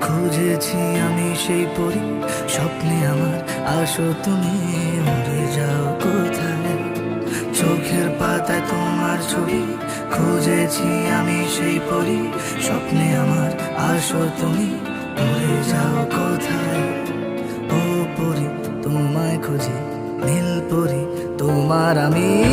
খুঁজেছি আমি সেই পরি। স্বপ্নে আমার আসো তুমি, উড়ে যাও কোথায়? চোখের পাতায় তোমার ছবি, খুঁজেছি আমি সেই পরি। স্বপ্নে আমার আসো তুমি, উড়ে যাও কোথায়? ও পরি, তোমায় খুঁজি, নীল পরি, তোমার আমি।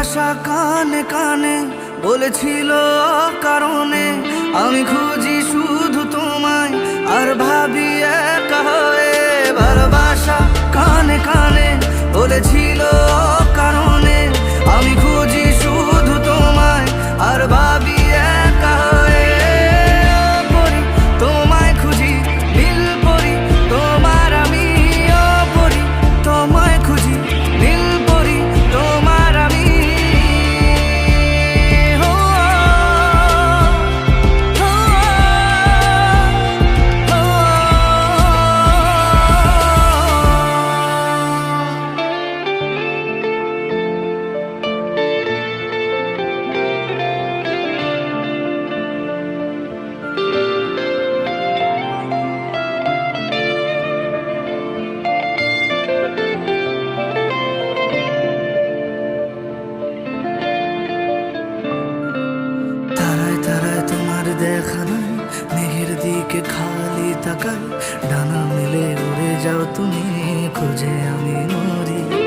ভালোবাসা কানে কানে বলেছিল কারণে আমি খুঁজি শুধু যাও তুমি খুঁজে আমি মরি।